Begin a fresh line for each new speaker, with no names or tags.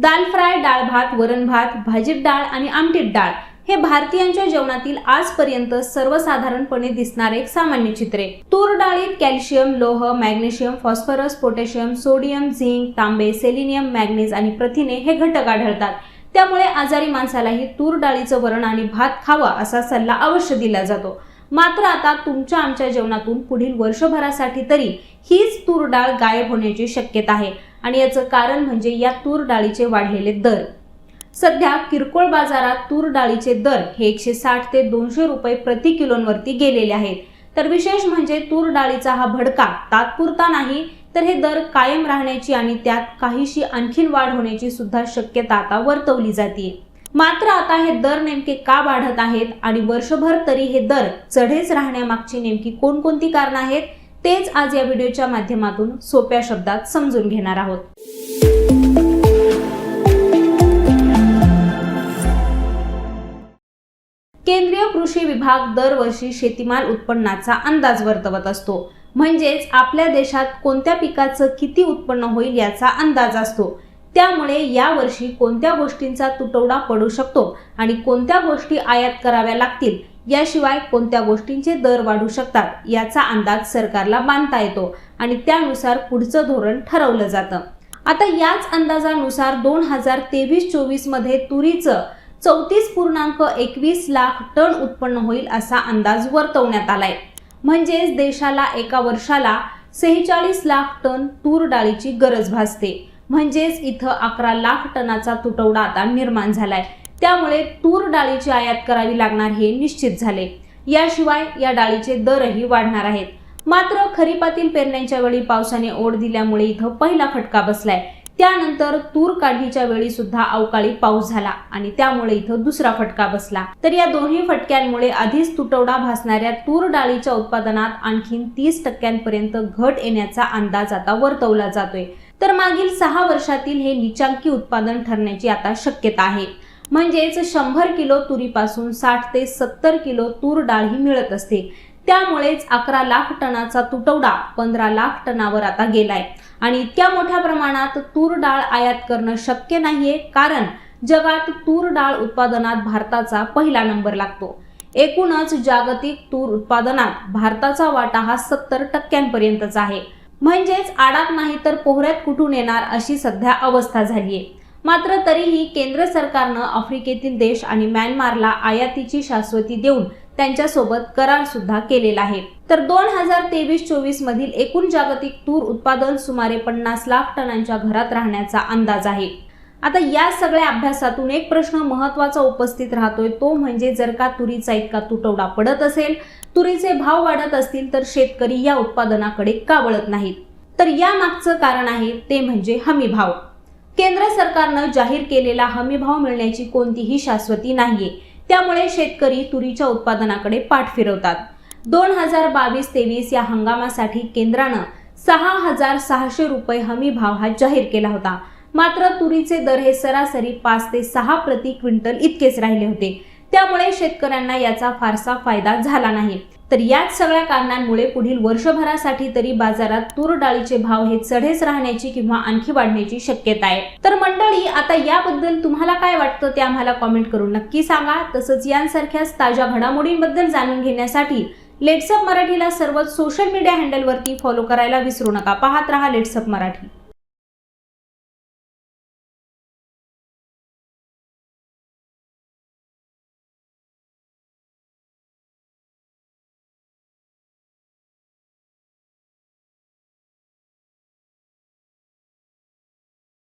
दाल fry डाळ भात वरण भात भाजीत डाळ आणि आमटीत डाळ हे भारतीयांच्या जेवणातील आजपर्यंत सर्वसाधारणपणे दिसणारे एक सामान्य चित्रे. तूर डाळीत कॅल्शियम लोह magnesium phosphorus potassium sodium zinc तांबे सेलिनियम मॅग्नेज आणि प्रथिने हे घटक आढळतात. त्यामुळे आजारी माणसालाही तूर डाळीचं वरण आणि भात खावा असा सल्ला अवश्य दिला जातो. मात्र आता तुमच्या आमच्या जेवणातून पुढील वर्षभरासाठी तरी हीच तूर डाळ गायब होण्याची शक्यता आहे. आणि याचं कारण म्हणजे या तूर डाळीचे वाढलेले दर. सध्या किरकोळ बाजारात तूर डाळीचे दर हे एकशे साठ ते दोनशे रुपये प्रति किलोवरती गेलेले आहेत. तर विशेष म्हणजे तूर डाळीचा हा भडका तात्पुरता नाही तर हे दर कायम राहण्याची आणि त्यात काहीशी आणखीन वाढ होण्याची सुद्धा शक्यता आता वर्तवली जाते मात्र आता हे दर नेमके का वाढत आहेत आणि वर्षभर तरी हे दर चढेच राहण्यामागची नेमकी कोणकोणती कारणं आहेत तेच आज या व्हिडिओच्या माध्यमातून सोप्या शब्दात समजून घेणार आहोत. केंद्रीय कृषी विभाग दरवर्षी शेतीमाल उत्पन्नाचा अंदाज वर्तवत असतो. म्हणजेच आपल्या देशात कोणत्या पिकाचं किती उत्पन्न होईल याचा अंदाज असतो. त्यामुळे यावर्षी कोणत्या गोष्टींचा तुटवडा पडू शकतो आणि कोणत्या गोष्टी आयात कराव्या लागतील याशिवाय कोणत्या गोष्टींचे दर वाढू शकतात याचा अंदाज सरकारला बांधता येतो आणि त्यानुसार पुढचं धोरण ठरवलं जातं. आता याच अंदाजानुसार दोन हजार तेवीस चोवीसमध्ये तुरीचं चौतीस पूर्णांक एकवीस लाख टन उत्पन्न होईल असा अंदाज वर्तवण्यात आलाय. म्हणजेच देशाला एका वर्षाला सेहेचाळीस लाख टन तूर डाळीची गरज भासते. म्हणजेच इथं अकरा लाख टनाचा तुटवडा आता निर्माण झालाय. त्यामुळे तूर डाळीची आयात करावी लागणार हे निश्चित झाले. याशिवाय या डाळीचे दरही वाढणार आहेत. मात्र खरीपातील पेरण्यांच्या वेळी पावसाने ओढ दिल्यामुळे इथं पहिला फटका बसलाय. त्यानंतर तूर काढणीच्या वेळी सुद्धा अवकाळी पाऊस झाला आणि त्यामुळे इथं दुसरा फटका बसला. तर या दोन्ही फटक्यांमुळे आधीच तुटवडा भासणाऱ्या तूर डाळीच्या उत्पादनात आणखीन तीस टक्क्यांपर्यंत घट येण्याचा अंदाज आता वर्तवला जातोय. तर मागील सहा वर्षातील हे निचांकी उत्पादन ठरण्याची आता शक्यता आहे. म्हणजेच शंभर किलो तुरीपासून साठ ते सत्तर किलो तूर डाळ ही मिळत असते. त्यामुळेच अकरा लाख टनाचा तुटवडा पंधरा लाख टनावर आता गेलाय. आणि इतक्या मोठ्या प्रमाणात तूर डाळ आयात करणं शक्य नाहीये कारण जगात तूर डाळ उत्पादनात भारताचा पहिला नंबर लागतो. एकूणच जागतिक तूर उत्पादनात भारताचा वाटा हा सत्तर टक्क्यांपर्यंतचा आहे. म्हणजेच आडात नाही तर पोहऱ्यात कुठून येणार अशी सध्या अवस्था झालीये. मात्र तरीही केंद्र सरकारनं आफ्रिकेतील देश आणि म्यानमारला आयातीची शाश्वती देऊन त्यांच्यासोबत करार सुद्धा केलेला आहे. तर दोन हजार तेवीस चोवीस मधील एकूण जागतिक तूर उत्पादन सुमारे पन्नास लाख टनांच्या घरात राहण्याचा अंदाज आहे. आता या सगळ्या अभ्यासातून एक प्रश्न महत्त्वाचा उपस्थित राहतोय तो म्हणजे जर का तुरीचा इतका तुटवडा पडत असेल तुरीचे भाव वाढत असतील तर शेतकरी या उत्पादनाकडे का वळत नाहीत? तर या मागचं कारण आहे ते म्हणजे हमी भाव. केंद्र सरकारनं जाहीर केलेला हमी भाव मिळण्याची कोणतीही शाश्वती नाहीये. त्यामुळे शेतकरी तुरीच्या उत्पादनाकडे पाठ फिरवतात. दोन हजार बावीस तेवीस या हंगामासाठी केंद्रानं सहा हजार सहाशे रुपये हमी भाव हा जाहीर केला होता. मात्र तुरीचे दर हे सरासरी पाच ते सहा प्रति क्विंटल इतकेच राहिले होते. त्यामुळे शेतकऱ्यांना याचा फारसा फायदा झाला नाही. तर याच सगळ्या कारणांमुळे पुढील वर्षभरासाठी तरी बाजारात तूर डाळीचे भाव हे चढेच राहण्याची किंवा आणखी वाढण्याची शक्यता आहे. तर मंडळी आता याबद्दल तुम्हाला काय वाटतं ते आम्हाला कॉमेंट करून नक्की सांगा. तसंच यांसारख्याच ताज्या घडामोडींबद्दल जाणून घेण्यासाठी लेट्सअप मराठीला सर्व सोशल मीडिया हँडलवरती फॉलो करायला विसरू नका. पाहत रहा लेट्सअप मराठी.